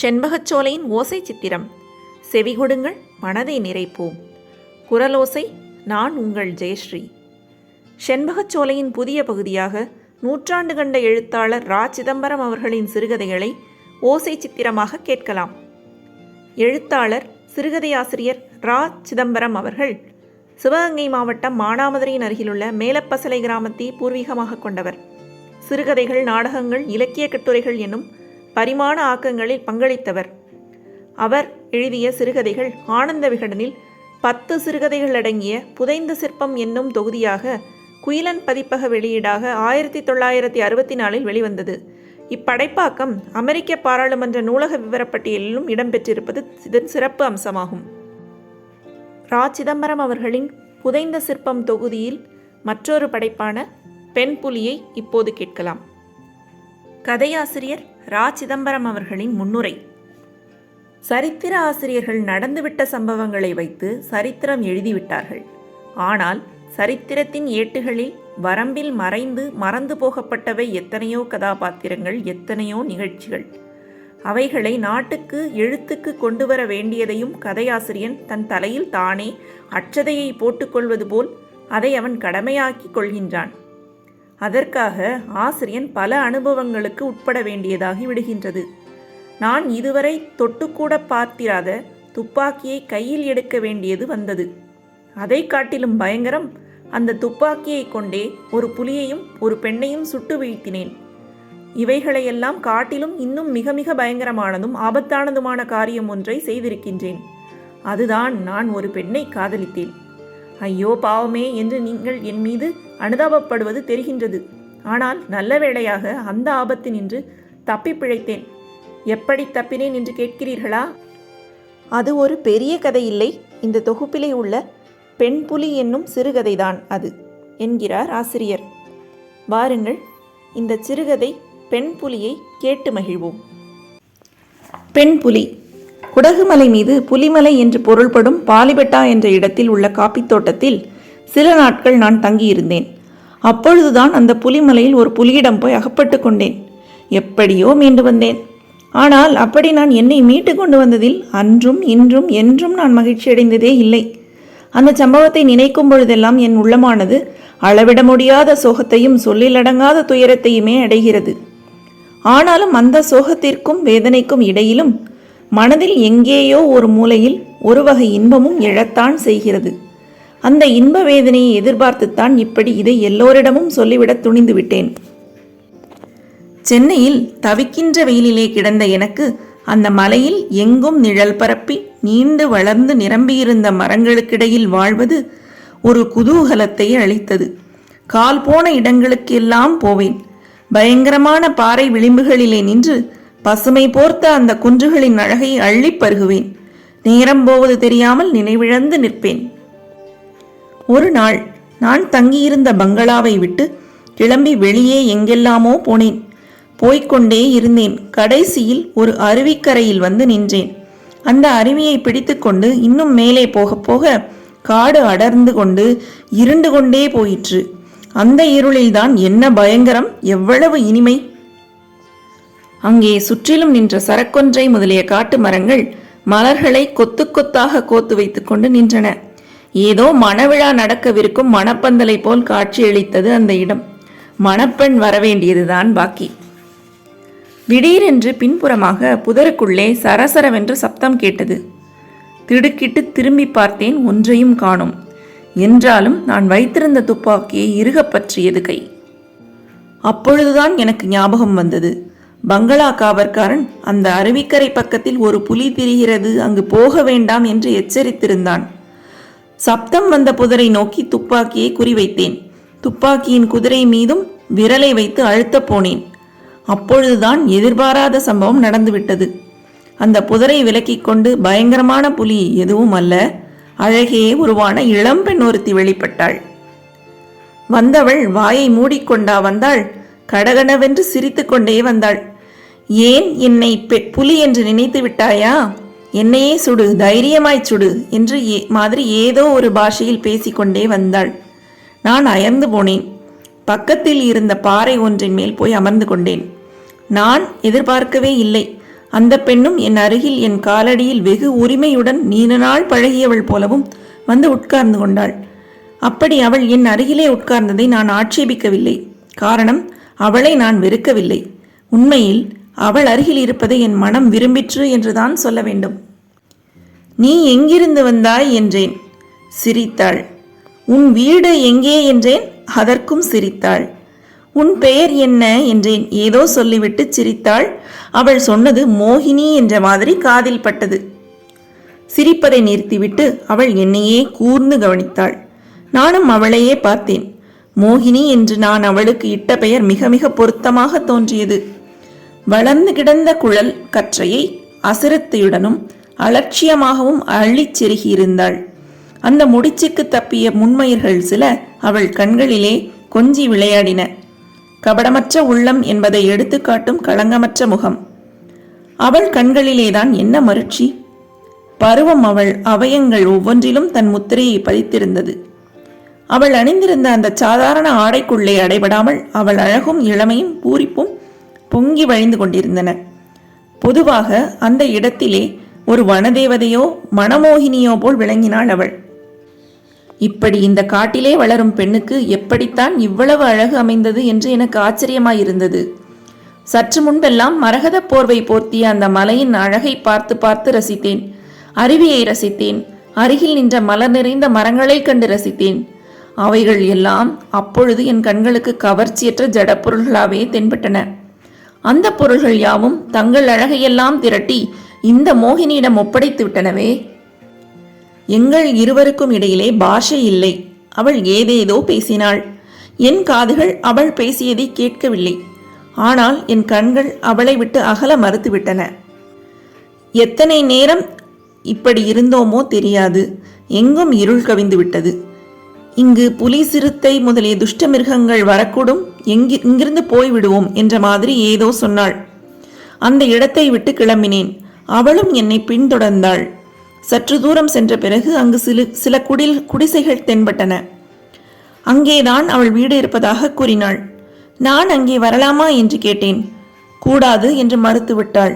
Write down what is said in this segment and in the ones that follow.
செண்பகச்சோலையின் ஓசை சித்திரம். செவி கொடுங்கள் மனதை நிறைப்போம். குரலோசை நான் உங்கள் ஜெயஸ்ரீ. செண்பகச்சோலையின் புதிய பகுதியாக நூற்றாண்டு கண்ட எழுத்தாளர் ரா. சிதம்பரம் அவர்களின் சிறுகதைகளை ஓசை சித்திரமாக கேட்கலாம். எழுத்தாளர் சிறுகதையாசிரியர் ரா. சிதம்பரம் அவர்கள் சிவகங்கை மாவட்டம் மானாமதுரையின் அருகிலுள்ள மேலப்பசலை கிராமத்தை பூர்வீகமாக கொண்டவர். சிறுகதைகள் நாடகங்கள் இலக்கிய கட்டுரைகள் என்னும் பரிமாண ஆக்கங்களில் பங்களித்தவர். அவர் எழுதிய சிறுகதைகள் ஆனந்த விகடனில் பத்து சிறுகதைகள் அடங்கிய புதைந்த சிற்பம் என்னும் தொகுதியாக குயிலன் பதிப்பக வெளியீடாக ஆயிரத்தி தொள்ளாயிரத்தி அறுபத்தி நாலில் வெளிவந்தது. இப்படைப்பாக்கம் அமெரிக்க பாராளுமன்ற நூலக விவரப்பட்டியலிலும் இடம்பெற்றிருப்பது இதன் சிறப்பு அம்சமாகும். ரா. சிதம்பரம் அவர்களின் புதைந்த சிற்பம் தொகுதியில் மற்றொரு படைப்பான பெண் புலியை இப்போது கேட்கலாம். கதையாசிரியர் ரா. சிதம்பரம் அவர்களின் முன்னுரை. சரித்திர ஆசிரியர்கள் நடந்துவிட்ட சம்பவங்களை வைத்து சரித்திரம் எழுதிவிட்டார்கள். ஆனால் சரித்திரத்தின் ஏட்டுகளில் வரம்பில் மறைந்து மறந்து போகப்பட்டவை எத்தனையோ கதாபாத்திரங்கள் எத்தனையோ நிகழ்ச்சிகள். அவைகளை நாட்டுக்கு எழுத்துக்கு கொண்டு வர வேண்டியதையும் கதையாசிரியன் தன் தலையில் தானே அச்சதையை போட்டுக்கொள்வது போல் அதை அவன் கடமையாக்கிக் கொள்கின்றான். அதற்காக ஆசிரியன் பல அனுபவங்களுக்கு உட்பட வேண்டியதாகி விடுகின்றது. நான் இதுவரை தொட்டுக்கூட பார்த்திராத துப்பாக்கியை கையில் எடுக்க வேண்டியது வந்தது. அதை காட்டிலும் பயங்கரம் அந்த துப்பாக்கியை கொண்டே ஒரு புலியையும் ஒரு பெண்ணையும் சுட்டு வீழ்த்தினேன். இவைகளையெல்லாம் காட்டிலும் இன்னும் மிக மிக பயங்கரமானதும் ஆபத்தானதுமான காரியம் ஒன்றை செய்திருக்கின்றேன். அதுதான் நான் ஒரு பெண்ணை காதலித்தேன். ஐயோ பாவமே என்று நீங்கள் என் மீது அனுதாபப்படுவது தெரிகின்றது. ஆனால் நல்ல வேளையாக அந்த ஆபத்து நின்று தப்பி பிழைத்தேன். எப்படி தப்பினேன் என்று கேட்கிறீர்களா? அது ஒரு பெரிய கதை இல்லை இந்த தொகுப்பிலே உள்ள பெண் புலி என்னும் சிறுகதைதான் அது என்கிறார் ஆசிரியர். வாருங்கள் இந்த சிறுகதை பெண் புலியை கேட்டு மகிழ்வோம். பெண் புலி குடகுமலை மீது புலிமலை என்று பொருள்படும் பாலிபெட்டா என்ற இடத்தில் உள்ள காப்பித் தோட்டத்தில் சில நாட்கள் நான் தங்கியிருந்தேன். அப்பொழுதுதான் அந்த புலிமலையில் ஒரு புலியிடம் போய் அகப்பட்டு கொண்டேன். எப்படியோ மீண்டு வந்தேன். ஆனால் அப்படி நான் என்னை மீட்டு கொண்டு வந்ததில் அன்றும் இன்றும் என்றும் நான் மகிழ்ச்சி அடைந்ததே இல்லை. அந்த சம்பவத்தை நினைக்கும் பொழுதெல்லாம் என் உள்ளமானது அளவிட முடியாத சோகத்தையும் சொல்லிலடங்காத துயரத்தையுமே அடைகிறது. ஆனாலும் அந்த சோகத்திற்கும் வேதனைக்கும் இடையிலும் மனதில் எங்கேயோ ஒரு மூலையில் ஒரு வகை இன்பமும் எழத்தான் செய்கிறது. அந்த இன்ப வேதனையை எதிர்பார்த்துத்தான் இப்படி இதை எல்லோரிடமும் சொல்லிவிடத் துணிந்து விட்டேன். சென்னையில் தவிக்கின்ற வெயிலிலே கிடந்த எனக்கு அந்த மலையில் எங்கும் நிழல் பரப்பி நீண்டு வளர்ந்து நிரம்பியிருந்த மரங்களுக்கிடையில் வாழ்வது ஒரு குதூகலத்தை அளித்தது. கால் போன இடங்களுக்கெல்லாம் போவேன். பயங்கரமான பாறை விளிம்புகளிலே நின்று பசுமை போர்த்த அந்த குன்றுகளின் அழகை அள்ளிப் பருகுவேன். நேரம் போவது தெரியாமல் நினைவிழந்து நிற்பேன். ஒரு நாள் நான் தங்கியிருந்த பங்களாவை விட்டு கிளம்பி வெளியே எங்கெல்லாமோ போனேன். போய்க்கொண்டே இருந்தேன். கடைசியில் ஒரு அருவிக்கரையில் வந்து நின்றேன். அந்த அருவியை பிடித்துக்கொண்டு இன்னும் மேலே போக போக காடு அடர்ந்து கொண்டு இருண்டு கொண்டே போயிற்று. அந்த இருளில்தான் என்ன பயங்கரம் எவ்வளவு இனிமை! அங்கே சுற்றிலும் நின்ற சரக்கொன்றை முதலிய காட்டு மரங்கள் மலர்களை கொத்து கொத்தாக கோத்து வைத்துக்கொண்டு நின்றன. ஏதோ மணவிழா நடக்கவிருக்கும் மணப்பந்தலை போல் காட்சியளித்தது அந்த இடம். மணப்பெண் வரவேண்டியதுதான் பாக்கி. திடீரென்று பின்புறமாக புதருக்குள்ளே சரசரவென்று சப்தம் கேட்டது. திடுக்கிட்டு திரும்பி பார்த்தேன் ஒன்றையும் காணும். என்றாலும் நான் வைத்திருந்த துப்பாக்கியை இறுகப் பற்றியது கை. அப்பொழுதுதான் எனக்கு ஞாபகம் வந்தது. பங்களா காவற்காரன் அந்த அருவிக்கரை பக்கத்தில் ஒரு புலி திரிகிறது அங்கு போக வேண்டாம் என்று எச்சரித்திருந்தான். சப்தம் வந்த புதரை நோக்கி துப்பாக்கியை குறிவைத்தேன். துப்பாக்கியின் குதிரை மீதும் விரலை வைத்து அழுத்தப் போனேன். அப்பொழுதுதான் எதிர்பாராத சம்பவம் நடந்துவிட்டது. அந்த புதரை விலக்கிக் கொண்டு பயங்கரமான புலி எதுவும் அல்ல அழகே உருவான இளம்பெண் ஒருத்தி வெளிப்பட்டாள். வந்தவள் வாயை மூடிக்கொண்டா வந்தாள் கடகடவென்று சிரித்துக்கொண்டே வந்தாள். ஏன் என்னை பெ- புலி என்று நினைத்து விட்டாயா? என்னையே சுடு தைரியமாய் சுடு என்று ஏ- மாதிரி ஏதோ ஒரு பாஷையில் பேசிக்கொண்டே வந்தாள். நான் அயர்ந்து போனேன். பக்கத்தில் இருந்த பாறை ஒன்றின் மேல் போய் அமர்ந்து கொண்டேன். நான் எதிர்பார்க்கவே இல்லை. அந்த பெண்ணும் என் அருகில் என் காலடியில் வெகு உரிமையுடன் நீண்ட நாள் பழகியவள் போலவும் வந்து உட்கார்ந்து கொண்டாள். அப்படி அவள் என் அருகிலே உட்கார்ந்ததை நான் ஆட்சேபிக்கவில்லை. காரணம் அவளை நான் வெறுக்கவில்லை. உண்மையில் அவள் அருகில் இருப்பதை என் மனம் விரும்பிற்று என்றுதான் சொல்ல வேண்டும். நீ எங்கிருந்து வந்தாய் என்றேன்? சிரித்தாள். உன் வீடு எங்கே என்றேன்? அதற்கும் சிரித்தாள். உன் பெயர் என்ன? என்றேன். ஏதோ சொல்லிவிட்டு சிரித்தாள். அவள் சொன்னது மோகினி என்ற மாதிரி காதில் பட்டது. சிரிப்பதை நிறுத்திவிட்டு அவள் என்னையே கூர்ந்து கவனித்தாள். நானும் அவளையே பார்த்தேன். மோகினி என்று நான் அவளுக்கு இட்ட பெயர் மிக மிக பொருத்தமாக தோன்றியது. வளர்ந்து கிடந்த குழல் கற்றையை அசிரத்தையுடனும் அலட்சியமாகவும் அள்ளிச் செருகியிருந்தாள். அந்த முடிச்சுக்கு தப்பிய முன்மயிர்கள் சில அவள் கண்களிலே கொஞ்சி விளையாடின. கபடமற்ற உள்ளம் என்பதை எடுத்துக்காட்டும் களங்கமற்ற முகம். அவள் கண்களிலேதான் என்ன மருட்சி பருவம் அவள் அவயங்கள் ஒவ்வொன்றிலும் தன் முத்திரையை பதித்திருந்தது. அவள் அணிந்திருந்த அந்த சாதாரண ஆடைக்குள்ளே அடைபடாமல் அவள் அழகும் இளமையும் பூரிப்பும் பொங்கி வழிந்து கொண்டிருந்தன. பொதுவாக அந்த இடத்திலே ஒரு வனதேவதையோ மணமோகினியோ போல் விளங்கினாள் அவள். இப்படி இந்த காட்டிலே வளரும் பெண்ணுக்கு எப்படித்தான் இவ்வளவு அழகு அமைந்தது என்று எனக்கு ஆச்சரியமாயிருந்தது. சற்று முன்பெல்லாம் மரகத போர்வை போர்த்திய அந்த மலையின் அழகை பார்த்து பார்த்து ரசித்தேன். அருவியை ரசித்தேன். அருகில் நின்ற மலர் நிறைந்த மரங்களைக் கண்டு ரசித்தேன். அவைகள் எல்லாம் அப்பொழுது என் கண்களுக்கு கவர்ச்சியற்ற ஜடப்பொருள்களாகவே தென்பட்டன. அந்த பொருள்கள் யாவும் தங்கள் அழகையெல்லாம் திரட்டி இந்த மோகினியிடம் ஒப்படைத்து விட்டனவே. எங்கள் இருவருக்கும் இடையிலே பாஷை இல்லை. அவள் ஏதேதோ பேசினாள். என் காதுகள் அவள் பேசியதை கேட்கவில்லை. ஆனால் என் கண்கள் அவளை விட்டு அகல மறுத்துவிட்டன. எத்தனை நேரம் இப்படி இருந்தோமோ தெரியாது. எங்கும் இருள் கவிந்து விட்டது இங்கு புலி சிறுத்தை முதலிய துஷ்ட மிருகங்கள் வரக்கூடும். எங்கி இங்கிருந்து போய்விடுவோம் என்ற மாதிரி ஏதோ சொன்னாள். அந்த இடத்தை விட்டு கிளம்பினேன். அவளும் என்னை பின்தொடர்ந்தாள். சற்று தூரம் சென்ற பிறகு அங்கு சில சில குடில் குடிசைகள் தென்பட்டன. அங்கேதான் அவள் வீடு இருப்பதாக கூறினாள். நான் அங்கே வரலாமா என்று கேட்டேன். கூடாது என்று மறுத்துவிட்டாள்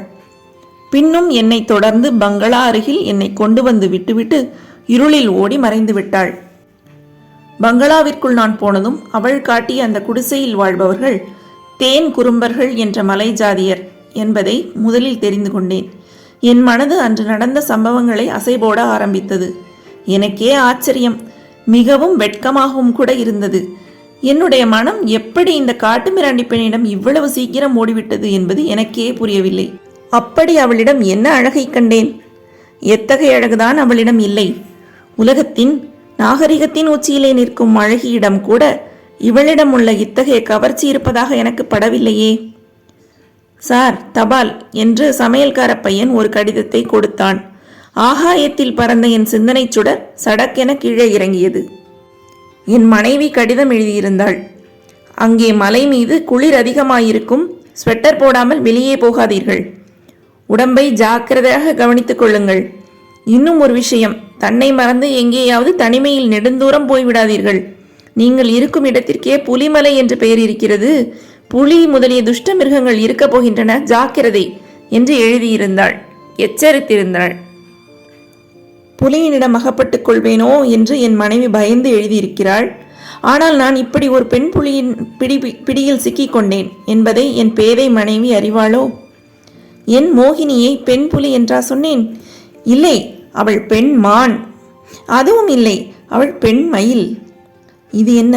பின்னும் என்னை தொடர்ந்து பங்களா அருகில் என்னை கொண்டு வந்து விட்டுவிட்டு இருளில் ஓடி மறைந்து விட்டாள். பங்களாவிற்குள் நான் போனதும் அவள் காட்டிய அந்த குடிசையில் வாழ்பவர்கள் தேன் குறும்பர்கள் என்ற மலை ஜாதியர் என்பதை முதலில் தெரிந்து கொண்டேன். என் மனது அன்று நடந்த சம்பவங்களை அசைபோட ஆரம்பித்தது. எனக்கே ஆச்சரியம். மிகவும் வெட்கமாகவும் கூட இருந்தது. என்னுடைய மனம் எப்படி இந்த காட்டுமிராண்டி பெண்ணிடம் இவ்வளவு சீக்கிரம் ஓடிவிட்டது என்பது எனக்கே புரியவில்லை. அப்படி அவளிடம் என்ன அழகை கண்டேன்? எத்தகைய அழகுதான் அவளிடம் இல்லை. உலகத்தின் நாகரிகத்தின் உச்சியிலே நிற்கும் அழகியிடம் கூட இவளிடம் உள்ள இத்தகைய கவர்ச்சி இருப்பதாக எனக்கு படவில்லையே. சார் தபால் என்று சமையல்கார பையன் ஒரு கடிதத்தை கொடுத்தான். ஆகாயத்தில் பறந்த என் சிந்தனை சுடர் சடக்கென கீழே இறங்கியது. என் மனைவி கடிதம் எழுதியிருந்தாள். அங்கே மலை மீது குளிர் அதிகமாயிருக்கும் ஸ்வெட்டர் போடாமல் வெளியே போகாதீர்கள். உடம்பை ஜாக்கிரதையாக கவனித்துக் கொள்ளுங்கள். இன்னும் ஒரு விஷயம். தன்னை மறந்து எங்கேயாவது தனிமையில் நெடுந்தூரம் போய்விடாதீர்கள். நீங்கள் இருக்கும் இடத்திற்கே புலிமலை என்று பெயர் இருக்கிறது. புலி முதலிய துஷ்ட மிருகங்கள் இருக்கப் போகின்றன. ஜாக்கிரதை என்று எழுதியிருந்தாள். எச்சரித்திருந்தாள். புலியினிடம் அகப்பட்டுக் கொள்வேனோ என்று என் மனைவி பயந்து எழுதியிருக்கிறாள். ஆனால் நான் இப்படி ஒரு பெண் புலியின் பிடி பிடியில் சிக்கிக் கொண்டேன் என்பதை என் பேதை மனைவி அறிவாளோ? என் மோகினியை பெண் புலி என்றா சொன்னேன். இல்லை அவள் பெண் மான். அதுவும் இல்லை அவள் பெண் மயில். இது என்ன?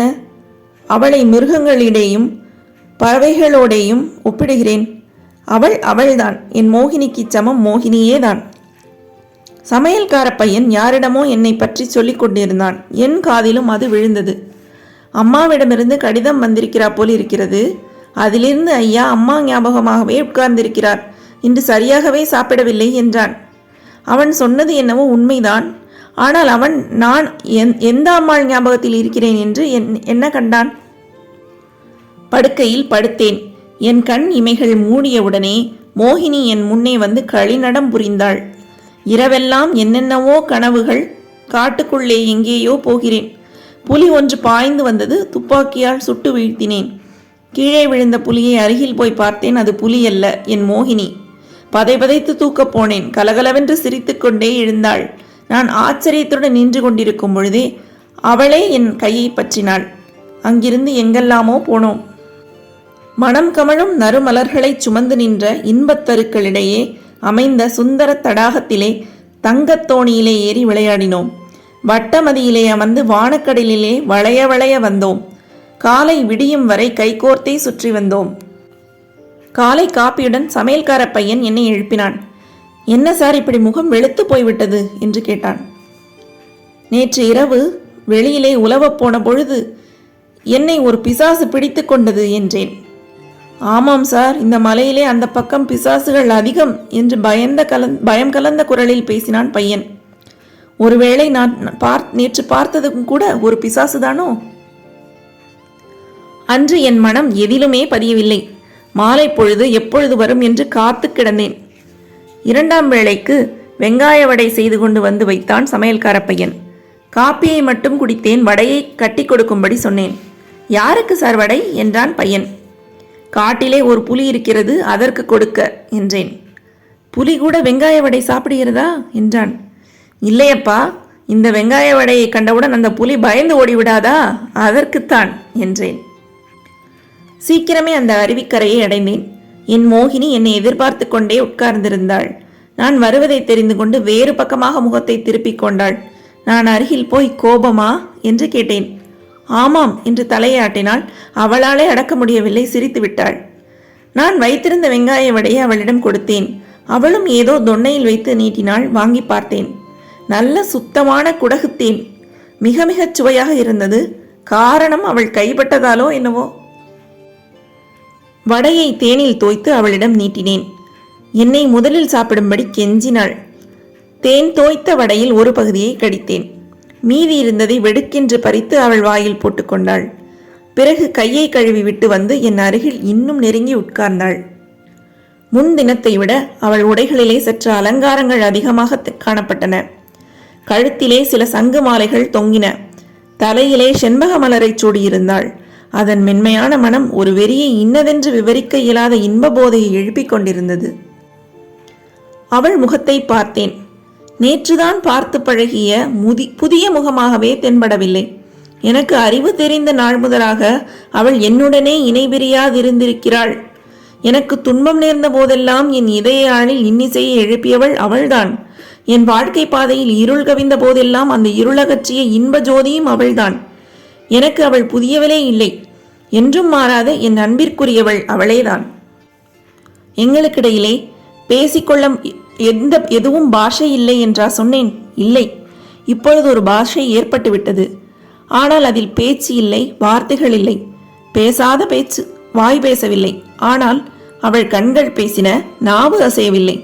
அவளை மிருகங்களிடையும் பறவைகளோடையும் ஒப்பிடுகிறேன். அவள் அவள்தான். என் மோகினிக்கு சமம் மோகினியே தான் சமையல்கார பையன் யாரிடமோ என்னை பற்றி சொல்லிக் கொண்டிருந்தான். என் காதிலும் அது விழுந்தது. அம்மாவிடமிருந்து கடிதம் வந்திருக்கிறா போல் இருக்கிறது. அதிலிருந்து ஐயா அம்மா ஞாபகமாகவே உட்கார்ந்திருக்கிறார். இன்று சரியாகவே சாப்பிடவில்லை என்றான். அவன் சொன்னது என்னவோ உண்மைதான். ஆனால் அவன் நான் எந்த அம்மாள் ஞாபகத்தில் இருக்கிறேன் என்று என்ன கண்டான்? படுக்கையில் படுத்தேன். என் கண் இமைகள் மூடியவுடனே மோகினி என் முன்னே வந்து களிநடம் புரிந்தாள். இரவெல்லாம் என்னென்னவோ கனவுகள். காட்டுக்குள்ளே எங்கேயோ போகிறேன். புலி ஒன்று பாய்ந்து வந்தது. துப்பாக்கியால் சுட்டு வீழ்த்தினேன். கீழே விழுந்த புலியை அருகில் போய் பார்த்தேன். அது புலி அல்ல என் மோகினி. பதை பதைத்து தூக்கப் போனேன். கலகலவென்று சிரித்துக்கொண்டே எழுந்தாள். நான் ஆச்சரியத்துடன் நின்று கொண்டிருக்கும் பொழுதே அவளே என் கையை பற்றினாள். அங்கிருந்து எங்கெல்லாமோ போனோம். மனம் கமழும் நறுமலர்களைச் சுமந்து நின்ற இன்பத்தருக்களிடையே அமைந்த சுந்தர தடாகத்திலே தங்கத்தோணியிலே ஏறி விளையாடினோம். வட்டமதியிலே அமர்ந்து வானக்கடலிலே வளைய வளைய வந்தோம். காலை விடியும் வரை கைகோர்த்தே சுற்றி வந்தோம். காலை காப்பியுடன் சமையல்கார பையன் என்னை எழுப்பினான். என்ன சார் இப்படி முகம் வெளுத்து போய்விட்டது? என்று கேட்டான். நேற்று இரவு வெளியிலே உலவப் போன பொழுது என்னை ஒரு பிசாசு பிடித்து கொண்டது என்றேன். ஆமாம் சார் இந்த மலையிலே அந்த பக்கம் பிசாசுகள் அதிகம் என்று பயந்த கலந் பயம் கலந்த குரலில் பேசினான் பையன். ஒருவேளை நான் பார் நேற்று பார்த்ததும் கூட ஒரு பிசாசுதானோ? அன்று என் மனம் எதிலுமே பதியவில்லை. மாலை பொழுது எப்பொழுது வரும் என்று காத்து கிடந்தேன். இரண்டாம் வேளைக்கு வெங்காய வடை செய்து கொண்டு வந்து வைத்தான் சமையல்கார பையன். காப்பியை மட்டும் குடித்தேன் வடையை கட்டி கொடுக்கும்படி சொன்னேன். யாருக்கு சார் வடை? என்றான் பையன். காட்டிலே ஒரு புலி இருக்கிறது அதற்கு கொடுக்க என்றேன். புலி கூட வெங்காய வடை சாப்பிடுகிறதா? என்றான். இல்லையப்பா இந்த வெங்காய வடையை கண்டவுடன் அந்த புலி பயந்து ஓடிவிடாதா? அதற்குத்தான் என்றேன். சீக்கிரமே அந்த அருவிக்கரையை அடைந்தேன். என் மோகினி என்னை எதிர்பார்த்து கொண்டே உட்கார்ந்திருந்தாள். நான் வருவதை தெரிந்து கொண்டு வேறு பக்கமாக முகத்தை திருப்பிக் கொண்டாள். நான் அருகில் போய் கோபமா? என்று கேட்டேன். ஆமாம் என்று தலையாட்டினால் அவளாலே அடக்க முடியவில்லை சிரித்து விட்டாள். நான் வைத்திருந்த வெங்காய வடையை அவளிடம் கொடுத்தேன். அவளும் ஏதோ தொன்னையில் வைத்து நீட்டினாள் வாங்கி பார்த்தேன். நல்ல சுத்தமான குடகுத்தேன். மிக மிகச் சுவையாக இருந்தது. காரணம் அவள் கைப்பட்டதாலோ என்னவோ. வடையை தேனில் தோய்த்து அவளிடம் நீட்டினேன். என்னை முதலில் சாப்பிடும்படி கெஞ்சினாள். தேன் தோய்த்த வடையில் ஒரு பகுதியை கடித்தேன். மீதி இருந்ததை வெடுக்கென்று பறித்து அவள் வாயில் போட்டுக்கொண்டாள் பிறகு கையை கழுவி விட்டு வந்து என் அருகில் இன்னும் நெருங்கி உட்கார்ந்தாள். முன் தினத்தை விட அவள் உடைகளிலே சற்று அலங்காரங்கள் அதிகமாக காணப்பட்டன. கழுத்திலே சில சங்கு மாலைகள் தொங்கின. தலையிலே செண்பக மலரைச் சூடியிருந்தாள். அதன் மென்மையான மனம் ஒரு வெறியை இன்னதென்று விவரிக்க இயலாத இன்ப போதையை எழுப்பிக் கொண்டிருந்தது. அவள் முகத்தை பார்த்தேன். நேற்றுதான் பார்த்து பழகிய முதி புதிய முகமாகவே தென்படவில்லை. எனக்கு அறிவு தெரிந்த நாள் முதலாக அவள் என்னுடனே இணைபிரியாதிருந்திருக்கிறாள் எனக்கு துன்பம் நேர்ந்த போதெல்லாம் என் இதய ஆணில் இன்னிசையை எழுப்பியவள் அவள்தான். என் வாழ்க்கை பாதையில் இருள் கவிந்த போதெல்லாம் அந்த இருளகற்றிய இன்ப ஜோதியும் அவள்தான். எனக்கு அவள் புதியவளே இல்லை. என்றும் மாறாத என் அன்பிற்குரியவள் அவளேதான். எங்களுக்கிடையிலே பேசிக்கொள்ள எந்த எதுவும் பாஷை இல்லை என்றா சொன்னேன். இல்லை. இப்பொழுது ஒரு பாஷை ஏற்பட்டுவிட்டது. ஆனால் அதில் பேச்சு இல்லை வார்த்தைகள் இல்லை. பேசாத பேச்சு வாய் பேசவில்லை. ஆனால் அவள் கண்கள் பேசின நாவு அசையவில்லை.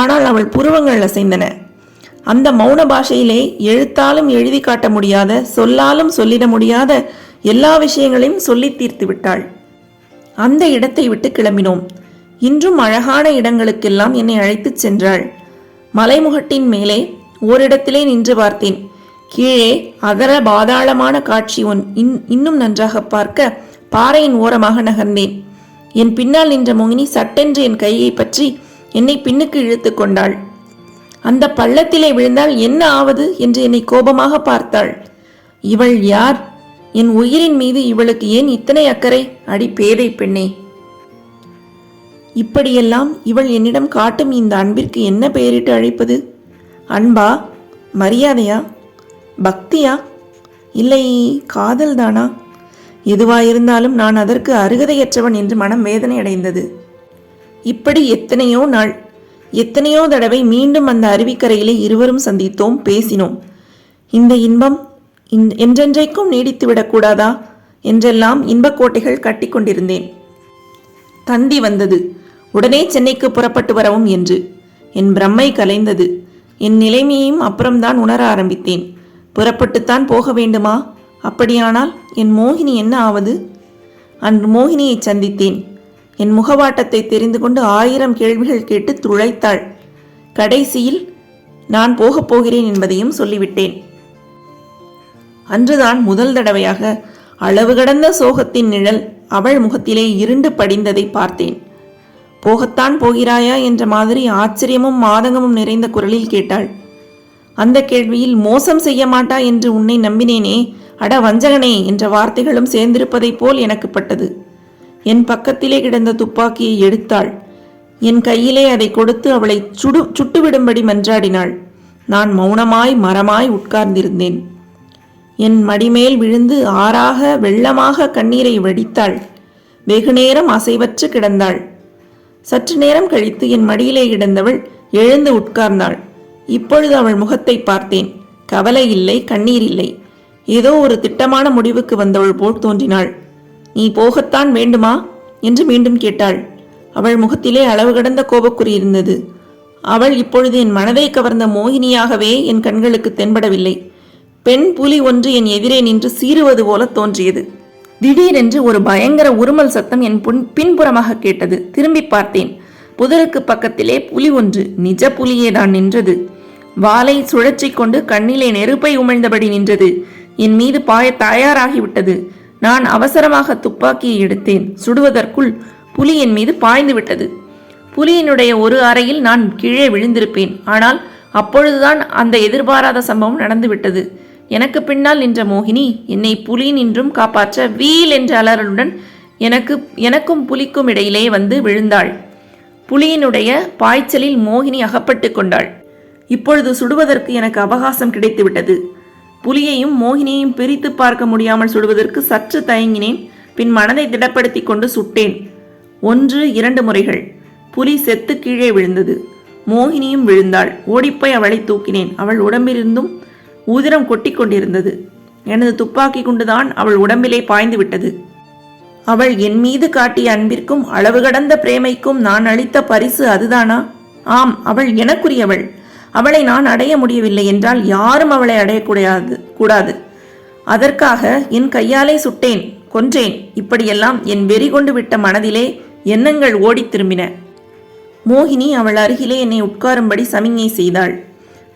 ஆனால் அவள் புருவங்கள் அசைந்தன. அந்த மௌன பாஷையிலே எழுத்தாலும் எழுதி காட்ட முடியாத சொல்லாலும் சொல்லிட முடியாத எல்லா விஷயங்களையும் சொல்லித் தீர்த்து விட்டாள். அந்த இடத்தை விட்டு கிளம்பினோம். இன்றும் அழகான இடங்களுக்கெல்லாம் என்னை அழைத்துச் சென்றாள். மலைமுகட்டின் மேலே ஓரிடத்திலே நின்று பார்த்தேன். கீழே அகர பாதாளமான காட்சி ஒன் இன் இன்னும் நன்றாக பார்க்க பாறையின் ஓரமாக நகர்ந்தேன். என் பின்னால் நின்ற மோகினி சட்டென்று என் கையை பற்றி என்னை பின்னுக்கு இழுத்து கொண்டாள். அந்த பள்ளத்திலே விழுந்தால் என்ன ஆவது என்று என்னை கோபமாக பார்த்தாள். இவள் யார்? என் உயிரின் மீது இவளுக்கு ஏன் இத்தனை அக்கறை? அடி பேதை பெண்ணே. இப்படியெல்லாம் இவள் என்னிடம் காட்டும் இந்த அன்பிற்கு என்ன பெயரிட்டு அழைப்பது? அன்பா? மரியாதையா? பக்தியா? இல்லை காதல்தானா? எதுவாயிருந்தாலும் நான் அதற்கு அருகதையற்றவன் என்று மனம் வேதனை அடைந்தது இப்படி எத்தனையோ நாள் எத்தனையோ தடவை மீண்டும் அந்த அருவிக்கரையிலே இருவரும் சந்தித்தோம் பேசினோம். இந்த இன்பம் இன்- என்றென்றைக்கும் நீடித்து விடக்கூடாதா என்றெல்லாம் இன்பக்கோட்டைகள் கட்டிக்கொண்டிருந்தேன் தந்தி வந்தது. உடனே சென்னைக்கு புறப்பட்டு வரவும் என்று. என் பிரம்மை கலைந்தது. என் நிலைமையையும் அப்புறம்தான் உணர ஆரம்பித்தேன். புறப்பட்டுத்தான் போக வேண்டுமா? அப்படியானால் என் மோகினி என்ன ஆவது? அன்று மோகினியை சந்தித்தேன். என் முகவாட்டத்தை தெரிந்து கொண்டு ஆயிரம் கேள்விகள் கேட்டு துளைத்தாள் கடைசியில் நான் போகப் போகிறேன் என்பதையும் சொல்லிவிட்டேன். அன்றுதான் முதல் தடவையாக அளவு கடந்த சோகத்தின் நிழல் அவள் முகத்திலே இருண்டு படிந்ததை பார்த்தேன். போகத்தான் போகிறாயா என்ற மாதிரி ஆச்சரியமும் மாதங்கமும் நிறைந்த குரலில் கேட்டாள். அந்த கேள்வியில் மோசம் செய்ய மாட்டா என்று உன்னை நம்பினேனே அட வஞ்சகனே என்ற வார்த்தைகளும் சேர்ந்திருப்பதைப் போல் எனக்கு பட்டது. என் பக்கத்திலே கிடந்த துப்பாக்கியை எடுத்தாள். என் கையிலே அதை கொடுத்து அவளை சுடு சுட்டுவிடும்படி மன்றாடினாள். நான் மௌனமாய் மரமாய் உட்கார்ந்திருந்தேன். என் மடிமேல் விழுந்து ஆறாக வெள்ளமாக கண்ணீரை வடித்தாள். வெகுநேரம் அசைவற்று கிடந்தாள். சற்று நேரம் கழித்து என் மடியிலே கிடந்தவள் எழுந்து உட்கார்ந்தாள். இப்பொழுது அவள் முகத்தை பார்த்தேன். கவலை இல்லை கண்ணீர் இல்லை. ஏதோ ஒரு திட்டமான முடிவுக்கு வந்தவள் போல் தோன்றினாள். நீ போகத்தான் வேண்டுமா? என்று மீண்டும் கேட்டாள். அவள் முகத்திலே அளவு கடந்த கோபக்குறி இருந்தது. அவள் இப்பொழுது என் மனதை கவர்ந்த மோகினியாகவே என் கண்களுக்கு தென்படவில்லை. பெண் புலி ஒன்று என் எதிரே நின்று சீறுவது போல தோன்றியது. திடீரென்று ஒரு பயங்கர உருமல் சத்தம் என் புன் பின்புறமாக கேட்டது. திரும்பி பார்த்தேன். புதருக்கு பக்கத்திலே புலி ஒன்று நிஜ புலியே தான் நின்றது. வாளை சுழற்றி கொண்டு கண்ணிலே நெருப்பை உமிழ்ந்தபடி நின்றது. என் மீது பாய தயாராகிவிட்டது. நான் அவசரமாக துப்பாக்கியை எடுத்தேன். சுடுவதற்குள் புலி என் மீது பாய்ந்து விட்டது. புலியினுடைய ஒரு அறையில் நான் கீழே விழுந்திருப்பேன். ஆனால் அப்பொழுதுதான் அந்த எதிர்பாராத சம்பவம் நடந்துவிட்டது. எனக்கு பின்னால் நின்ற மோகினி என்னை புலி நின்றும் காப்பாற்ற வீல் என்ற அலறலுடன் எனக்கு எனக்கும் புலிக்கும் இடையிலே வந்து விழுந்தாள். புலியினுடைய பாய்ச்சலில் மோகினி அகப்பட்டு கொண்டாள். இப்பொழுது சுடுவதற்கு எனக்கு அவகாசம் கிடைத்துவிட்டது. புலியையும் மோகினியையும் பிரித்து பார்க்க முடியாமல் சுடுவதற்கு சற்று தயங்கினேன். பின் மனதை திடப்படுத்தி கொண்டு சுட்டேன். ஒன்று இரண்டு முறைகள். புலி செத்து கீழே விழுந்தது. மோகினியும் விழுந்தாள். ஓடிப்போய் அவளை தூக்கினேன். அவள் உடம்பிலிருந்தும் உதிரம் கொட்டி கொண்டிருந்தது. எனது துப்பாக்கி குண்டுதான் அவள் உடம்பிலே பாய்ந்து விட்டது. அவள் என் மீது காட்டிய அன்பிற்கும் அளவு கடந்த பிரேமைக்கும் நான் அளித்த பரிசு அதுதானா? ஆம் அவள் எனக்குரியவள். அவளை நான் அடைய முடியவில்லை என்றால் யாரும் அவளை அடையக்கூடாது கூடாது அதற்காக என் கையாலே சுட்டேன் கொன்றேன். இப்படியெல்லாம் என் வெறி கொண்டு விட்ட மனதிலே எண்ணங்கள் ஓடித் திரும்பின. மோகினி அவள் அருகிலே என்னை உட்காரும்படி சமிஞ்ஞை செய்தாள்.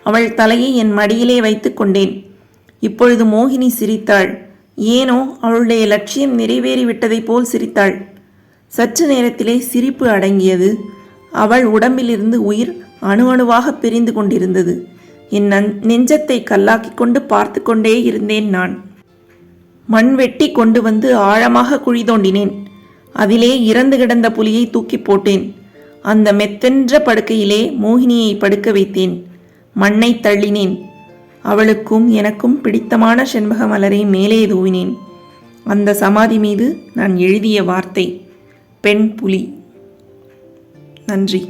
அவள் தலையை என் மடியிலே வைத்துக் கொண்டேன். இப்பொழுது மோகினி சிரித்தாள். ஏனோ அவளுடைய லட்சியம் நிறைவேறிவிட்டதைப் போல் சிரித்தாள். சற்று நேரத்திலே சிரிப்பு அடங்கியது. அவள் உடம்பிலிருந்து உயிர் அணு அணுவாக பிரிந்து கொண்டிருந்தது. என் நன் நெஞ்சத்தை கல்லாக்கிக் கொண்டு பார்த்து கொண்டே இருந்தேன் நான். மண் வெட்டி கொண்டு வந்து ஆழமாக குழி தோண்டினேன் அதிலே இறந்து கிடந்த புலியை தூக்கி போட்டேன். அந்த மெத்தென்ற படுக்கையிலே மோகினியை படுக்க வைத்தேன். மண்ணை தள்ளினேன். அவளுக்கும் எனக்கும் பிடித்தமான செண்பக மலரை மேலே தூவினேன். அந்த சமாதி மீது நான் எழுதிய வார்த்தை பெண் புலி. நன்றி.